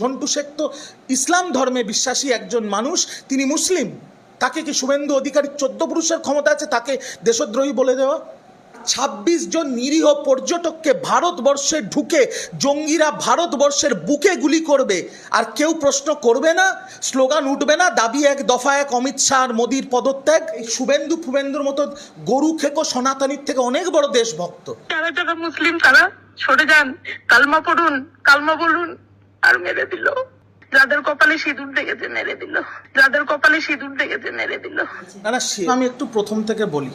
ঝন্টু শেখ তো ইসলাম ধর্মে বিশ্বাসী একজন মানুষ, তিনি মুসলিম। তাকে কি শুভেন্দু অধিকারী চোদ্দ পুরুষের ক্ষমতা আছে, তাকে দেশদ্রোহী বলে দেওয়া? ছাব্বিশ জন নিরীহ পর্যটককে ভারতবর্ষে ঢুকে জঙ্গিরা ভারতবর্ষের বুকে গুলি করবে। আর কেউ প্রশ্ন করবে না, স্লোগান উঠবে না, দাবি এক দফা এক অমিত শাহ আর মোদির পদত্যাগ। এই শুভেন্দু ফুবেন্দুর মতো গরু খেকো সনাতনীর থেকে অনেক বড় দেশভক্ত। যারা মুসলিম, তারা সরে যান, কালমা পড়ুন, কালমা বলুন। আর মেরে দিল। যাদের কপালে সিঁদুর দেখেছে মেরে দিল। যাদের কপালে সিঁদুর দেখেছে মেরে দিল। না, সে আমি একটু প্রথম থেকে বলি।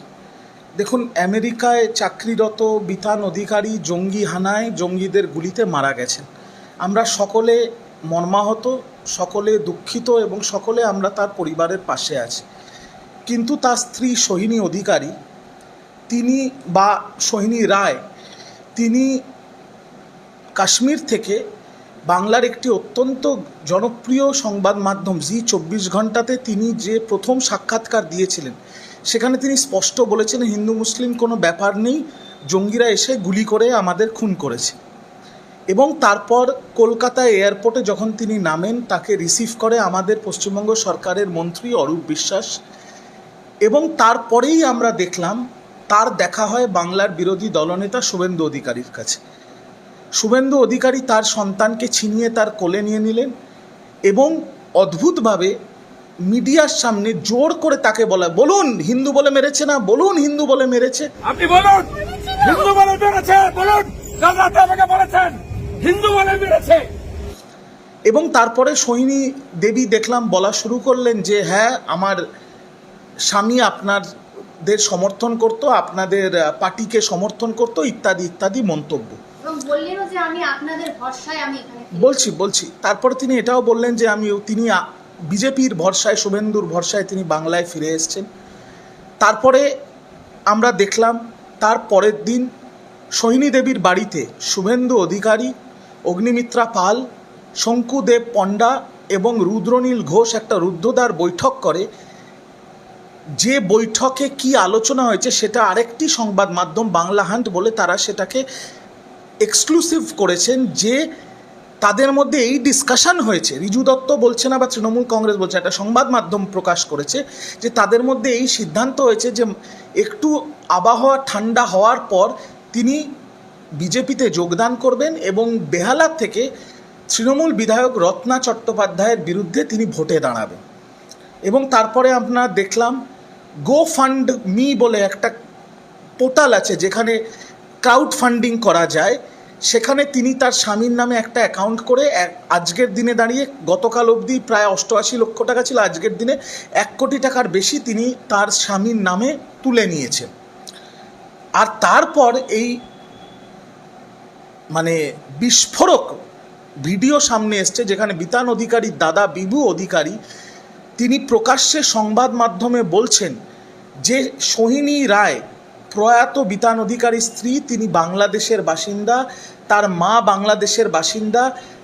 দেখুন, আমেরিকায় চাকরিরত বিতান অধিকারী জঙ্গি হানায় জঙ্গিদের গুলিতে মারা গেছেন। আমরা সকলে মর্মাহত, সকলে দুঃখিত এবং সকলে আমরা তার পরিবারের পাশে আছি। কিন্তু তার স্ত্রী সোহিনী অধিকারী, তিনি বা সোহিনী রায়, তিনি কাশ্মীর থেকে বাংলার একটি অত্যন্ত জনপ্রিয় সংবাদ মাধ্যম জি চব্বিশ ঘন্টাতে তিনি যে প্রথম সাক্ষাৎকার দিয়েছিলেন, সেখানে তিনি স্পষ্ট বলেছেন, হিন্দু মুসলিম কোনো ব্যাপার নেই, জঙ্গিরা এসে গুলি করে আমাদের খুন করেছে। এবং তারপর কলকাতা এয়ারপোর্টে যখন তিনি নামেন, তাকে রিসিভ করে আমাদের পশ্চিমবঙ্গ সরকারের মন্ত্রী অরূপ বিশ্বাস। এবং তারপরেই আমরা দেখলাম, তার দেখা হয় বাংলার বিরোধী দলনেতা শুভেন্দু অধিকারীর কাছে। শুভেন্দু অধিকারী তার সন্তানকে ছিনিয়ে তার কোলে নিয়ে নিলেন এবং অদ্ভুতভাবে মিডিয়ার সামনে জোর করে তাকে বলা বলুন হিন্দু বলে মেরেছে না? বলুন হিন্দু বলে মেরেছে। আপনি বলুন হিন্দু বলে মেরেছে বলুন আমাকে বলেছেন হিন্দু বলে মেরেছে। এবং তারপরে সোহিনী দেবী দেখলাম বলা শুরু করলেন যে হ্যাঁ আমার স্বামী আপনাদের সমর্থন করত আপনাদের পার্টিকে সমর্থন করত ইত্যাদি ইত্যাদি মন্তব্য। বলছি বলছি। তারপরে তিনি এটাও বললেন যে আমি, তিনি বিজেপির ভরসায়, শুভেন্দুর ভরসায় তিনি বাংলায় ফিরে এসেছেন। তারপরে আমরা দেখলাম, তার পরের দিন সোহিনী দেবীর বাড়িতে শুভেন্দু অধিকারী, অগ্নিমিত্রা পাল, শঙ্কুদেব পণ্ডা এবং রুদ্রনীল ঘোষ একটা রুদ্ধদ্বার বৈঠক করে। যে বৈঠকে কি আলোচনা হয়েছে সেটা আরেকটি সংবাদ মাধ্যম বাংলা হান্ট বলে তারা সেটাকে এক্সক্লুসিভ করেছেন যে তাদের মধ্যে এই ডিসকাশন হয়েছে। রিজু দত্ত বলছে না বা তৃণমূল কংগ্রেস বলছে, একটা সংবাদ মাধ্যম প্রকাশ করেছে যে তাদের মধ্যে এই সিদ্ধান্ত হয়েছে যে একটু আবহাওয়া ঠান্ডা হওয়ার পর তিনি বিজেপিতে যোগদান করবেন এবং বেহালা থেকে তৃণমূল বিধায়ক রত্না চট্টোপাধ্যায়ের বিরুদ্ধে তিনি ভোটে দাঁড়াবেন। এবং তারপরে আমরা দেখলাম গো ফান্ড মি বলে একটা পোর্টাল আছে যেখানে ক্রাউড ফান্ডিং করা যায়, সেখানে তিনি তার স্বামীর নামে একটা অ্যাকাউন্ট করে আজকের দিনে দাঁড়িয়ে গতকাল অবধি প্রায় অষ্টআশি লক্ষ টাকা ছিল, আজকের দিনে এক কোটি টাকার বেশি তিনি তার স্বামীর নামে তুলে নিয়েছেন। আর তারপর এই মানে বিস্ফোরক ভিডিও সামনে এসছে, যেখানে বিতান অধিকারীর দাদা বিভু অধিকারী, তিনি প্রকাশ্যে সংবাদ মাধ্যমে বলছেন যে সোহিনী রায় প্রয়াত বিতান অধিকারীর স্ত্রী, তিনি বাংলাদেশের বাসিন্দা, তার মা বাংলাদেশের বাসিন্দা,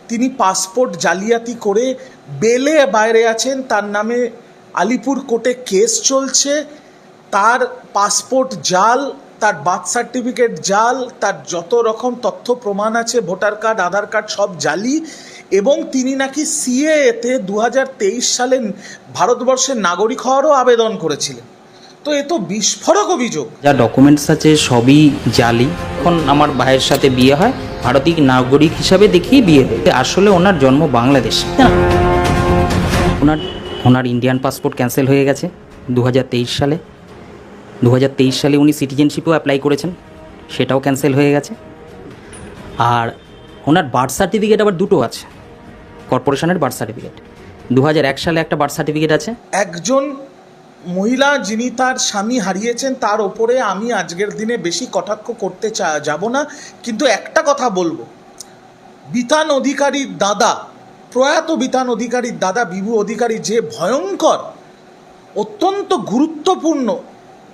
তিনি পাসপোর্ট জালিয়াতি করে বেলে বাইরে আছেন, তার নামে আলিপুর কোর্টে কেস চলছে, তার পাসপোর্ট জাল, তার বার্থ সার্টিফিকেট জাল, তার যত রকম তথ্য প্রমাণ আছে, ভোটার কার্ড, আধার কার্ড সব জালি, এবং তিনি নাকি সিএতে দু হাজার তেইশ সালে ভারতবর্ষের নাগরিক হওয়ারও আবেদন করেছিলেন। তো এ তো বিস্ফোরক অভিযোগ। যা ডকুমেন্টস আছে সবই জালি। এখন আমার ভাইয়ের সাথে বিয়ে হয় ভারতীয় নাগরিক হিসাবে দেখিয়ে বিয়ে দেয় আসলে ওনার জন্ম বাংলাদেশ ওনার ওনার ইন্ডিয়ান পাসপোর্ট ক্যান্সেল হয়ে গেছে দু হাজার তেইশ সালে। দু হাজার তেইশ সালে উনি সিটিজেনশিপও অ্যাপ্লাই করেছেন সেটাও ক্যান্সেল হয়ে গেছে। আর ওনার বার্থ সার্টিফিকেট আবার দুটো আছে কর্পোরেশনের বার্থ সার্টিফিকেট দু হাজার এক সালে একটা বার্থ সার্টিফিকেট আছে। একজন মহিলা যিনি তার স্বামী হারিয়েছেন, তার ওপরে আমি আজকের দিনে বেশি কটাক্ষ করতে চা, যাব না। কিন্তু একটা কথা বলব। বিতান অধিকারীর দাদা, প্রয়াত বিতান অধিকারীর দাদা, বিভু অধিকারী যে ভয়ঙ্কর, অত্যন্ত গুরুত্বপূর্ণ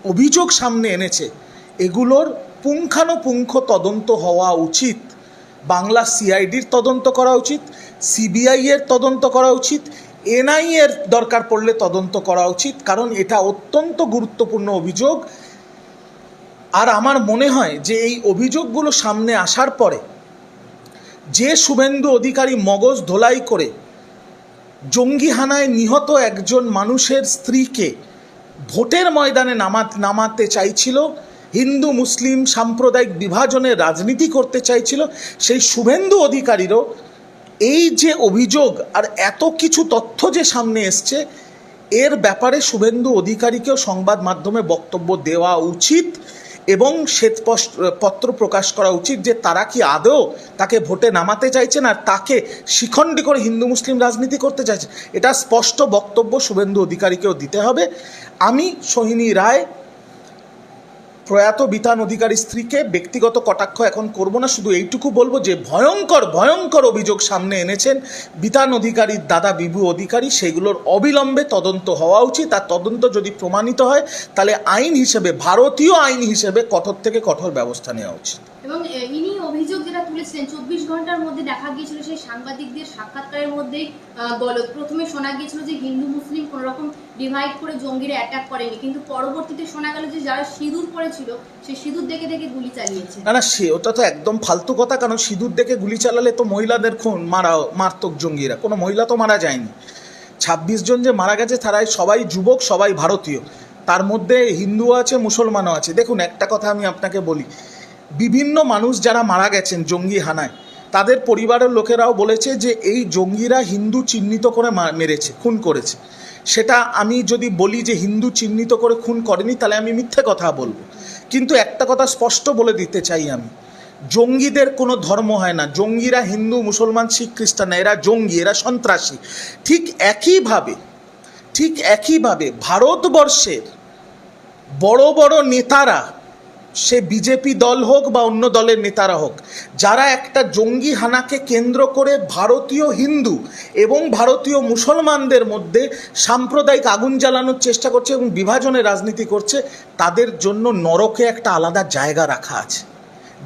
অভিযোগ সামনে এনেছে, এগুলোর পুঙ্খানুপুঙ্খ তদন্ত হওয়া উচিত। বাংলা সিআইডির তদন্ত করা উচিত সিবিআইয়ের তদন্ত করা উচিত এনআই এর দরকার পড়লে তদন্ত করা উচিত, কারণ এটা অত্যন্ত গুরুত্বপূর্ণ অভিযোগ। আর আমার মনে হয় যে এই অভিযোগগুলো সামনে আসার পরে যে শুভেন্দু অধিকারী মগজ ধোলাই করে জঙ্গি হানায় নিহত একজন মানুষের স্ত্রীকে ভোটের ময়দানে নামাত, নামাতে চাইছিল, হিন্দু, মুসলিম সাম্প্রদায়িক বিভাজনের রাজনীতি করতে চাইছিল, সেই শুভেন্দু অধিকারীরও এই যে অভিযোগ আর এত কিছু তথ্য যে সামনে এসছে, এর ব্যাপারে শুভেন্দু অধিকারীকেও সংবাদ মাধ্যমে বক্তব্য দেওয়া উচিত এবং শ্বেতপস- পত্র প্রকাশ করা উচিত যে তারা কি আদৌ তাকে ভোটে নামাতে চাইছেন আর তাকে শিখণ্ডী করে হিন্দু মুসলিম রাজনীতি করতে চাইছে এটা স্পষ্ট বক্তব্য শুভেন্দু অধিকারীকেও দিতে হবে। আমি সোহিনী রায় প্রয়াত বিতান অধিকারী স্ত্রীকে ব্যক্তিগত কটাক্ষ এখন করব না, শুধু এইটুকু বলব যে ভয়ঙ্কর ভয়ঙ্কর অভিযোগ সামনে এনেছেন বিতান অধিকারীর দাদা বিভু অধিকারী। সেগুলোর অবিলম্বে তদন্ত হওয়া উচিত। আর তদন্ত যদি প্রমাণিত হয়, তাহলে আইন হিসেবে, ভারতীয় আইন হিসেবে কঠোর থেকে কঠোর ব্যবস্থা নেওয়া উচিত। এবং ইনি তুলেছিলেন চব্বিশ ঘণ্টার মধ্যে দেখা গিয়েছিল সেই সাংবাদিকদের সাক্ষাৎকারের মধ্যেই গলদ। প্রথমে শোনা গিয়েছিল যে হিন্দু, মুসলিম কোনো রকম ডিভাইড করে জঙ্গিরা অ্যাটাক করেনি। কিন্তু পরবর্তীতে শোনা গেল যে যারা সিঁদুর পরেছিল সেই সিঁদুর দেখে দেখে গুলি চালিয়েছে। না না, সে, ওটা তো একদম ফালতু কথা, কারণ সিঁদুর দেখে গুলি চালালে তো মহিলাদের খুন, মারা, মারতক জঙ্গিরা। কোনো মহিলা তো মারা যায়নি। ছাব্বিশ জন যে মারা গেছে, তারাই সবাই যুবক, সবাই ভারতীয়। তার মধ্যে হিন্দু আছে, মুসলমানও আছে। দেখুন, একটা কথা আমি আপনাকে বলি। বিভিন্ন মানুষ যারা মারা গেছেন জঙ্গি হানায়, তাদের পরিবারের লোকেরাও বলেছে যে এই জঙ্গিরা হিন্দু চিহ্নিত করে মেরেছে, খুন করেছে। সেটা আমি যদি বলি যে হিন্দু চিহ্নিত করে খুন করেনি, তাহলে আমি মিথ্যে কথা বলব। কিন্তু একটা কথা স্পষ্ট বলে দিতে চাই আমি। জঙ্গিদের কোনো ধর্ম হয় না। জঙ্গিরা হিন্দু, মুসলমান, শিখ, খ্রিস্টান, এরা জঙ্গি, এরা সন্ত্রাসী। ঠিক একইভাবে ঠিক একইভাবে ভারতবর্ষের বড় বড় নেতারা সে বিজেপি দল হোক বা অন্য দলের নেতারা হোক, যারা একটা জঙ্গি হানাকে কেন্দ্র করে ভারতীয় হিন্দু এবং ভারতীয় মুসলমানদের মধ্যে সাম্প্রদায়িক আগুন জ্বালানোর চেষ্টা করছে এবং বিভাজনের রাজনীতি করছে, তাদের জন্য নরকে একটা আলাদা জায়গা রাখা আছে।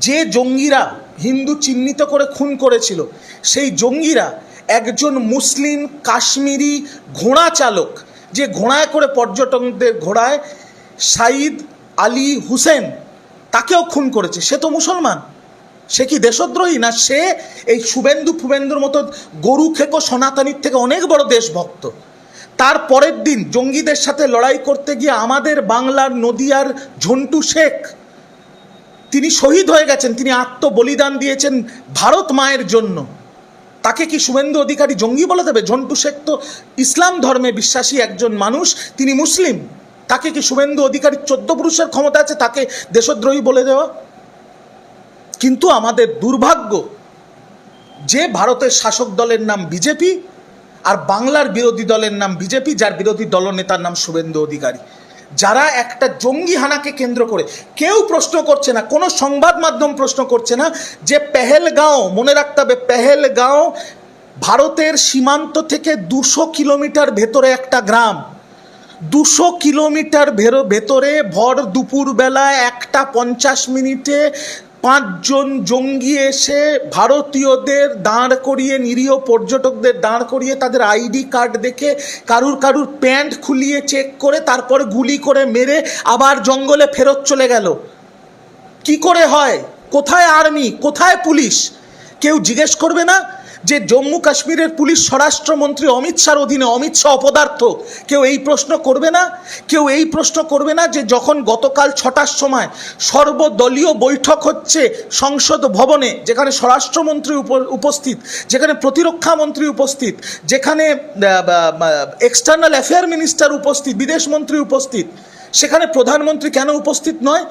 যে জঙ্গিরা হিন্দু চিহ্নিত করে খুন করেছিল, সেই জঙ্গিরা একজন মুসলিম কাশ্মীরি ঘোড়া চালক, যে ঘোড়ায় করে পর্যটকদের ঘোড়ায় সাইদ আলী হুসেন তাকেও খুন করেছে। সে তো মুসলমান। সে কি দেশদ্রোহী? না সে এই শুভেন্দু ফুবেন্দুর মতো গরু, খেকো, সনাতনীর থেকে অনেক বড় দেশভক্ত। তার পরের দিন জঙ্গিদের সাথে লড়াই করতে গিয়ে আমাদের বাংলার নদিয়ার ঝন্টু শেখ, তিনি শহীদ হয়ে গেছেন। তিনি আত্মবলিদান দিয়েছেন ভারত মায়ের জন্য। তাকে কি শুভেন্দু অধিকারী জঙ্গি বলে দেবে? ঝন্টু শেখ তো ইসলাম ধর্মে বিশ্বাসী একজন মানুষ, তিনি মুসলিম। তাকে কি শুভেন্দু অধিকারী চোদ্দ পুরুষের ক্ষমতা আছে তাকে দেশদ্রোহী বলে দেওয়া? কিন্তু আমাদের দুর্ভাগ্য, যে ভারতের শাসক দলের নাম বিজেপি আর বাংলার বিরোধী দলের নাম বিজেপি, যার বিরোধী দলনেতার নাম শুভেন্দু অধিকারী। যারা একটা জঙ্গি হানাকে কেন্দ্র করে, কেউ প্রশ্ন করছে না, কোনো সংবাদ মাধ্যম প্রশ্ন করছে না যে পেহেলগাঁও, মনে রাখতে হবে পেহেলগাঁও ভারতের সীমান্ত থেকে দুশো কিলোমিটার ভেতরে একটা গ্রাম। দুশো কিলোমিটার ভেতরে ভর দুপুরবেলা একটা পঞ্চাশ মিনিটে পাঁচজন জঙ্গি এসে ভারতীয়দের দাঁড় করিয়ে, নিরীহ পর্যটকদের দাঁড় করিয়ে তাদের আইডি কার্ড দেখে কারুর কারুর প্যান্ট খুলিয়ে চেক করে তারপরে গুলি করে মেরে আবার জঙ্গলে ফেরত চলে গেল। কি করে হয়? কোথায় আর্মি? কোথায় পুলিশ? কেউ জিজ্ঞেস করবে না? যে জম্মু কাশ্মীরের পুলিশ স্বরাষ্ট্রমন্ত্রী অমিত শাহর অধীনে অমিত শাহ অপদার্থ, কেউ এই প্রশ্ন করবে না? কেউ এই প্রশ্ন করবে না যে যখন গতকাল ছটার সময় সর্বদলীয় বৈঠক হচ্ছে সংসদ ভবনে, যেখানে স্বরাষ্ট্রমন্ত্রী উপ- উপস্থিত, যেখানে প্রতিরক্ষা মন্ত্রী উপস্থিত, যেখানে এক্সটার্নাল অ্যাফেয়ার মিনিস্টার উপস্থিত বিদেশমন্ত্রী উপস্থিত সেখানে প্রধানমন্ত্রী কেন উপস্থিত নয়?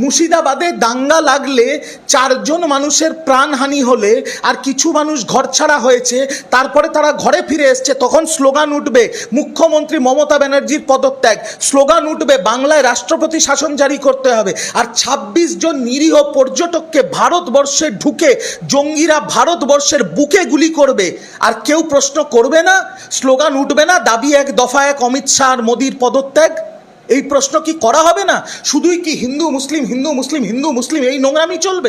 মুর্শিদাবাদে দাঙ্গা লাগলে চারজন মানুষের প্রাণহানি হলে আর কিছু মানুষ ঘরছাড়া হয়েছে, তারপরে তারা ঘরে ফিরে এসছে, তখন স্লোগান উঠবে, মুখ্যমন্ত্রী মমতা ব্যানার্জির পদত্যাগ। স্লোগান উঠবে, বাংলায় রাষ্ট্রপতি শাসন জারি করতে হবে। আর ২৬ জন নিরীহ পর্যটককে ভারতবর্ষে ঢুকে, জঙ্গিরা ভারতবর্ষের বুকে গুলি করবে। আর কেউ প্রশ্ন করবে না, স্লোগান উঠবে না, দাবি এক দফা এক অমিত শাহ আর মোদির পদত্যাগ। এই প্রশ্ন কি করা হবে না? শুধুই কি হিন্দু, মুসলিম হিন্দু মুসলিম হিন্দু, মুসলিম এই নোংরামি চলবে?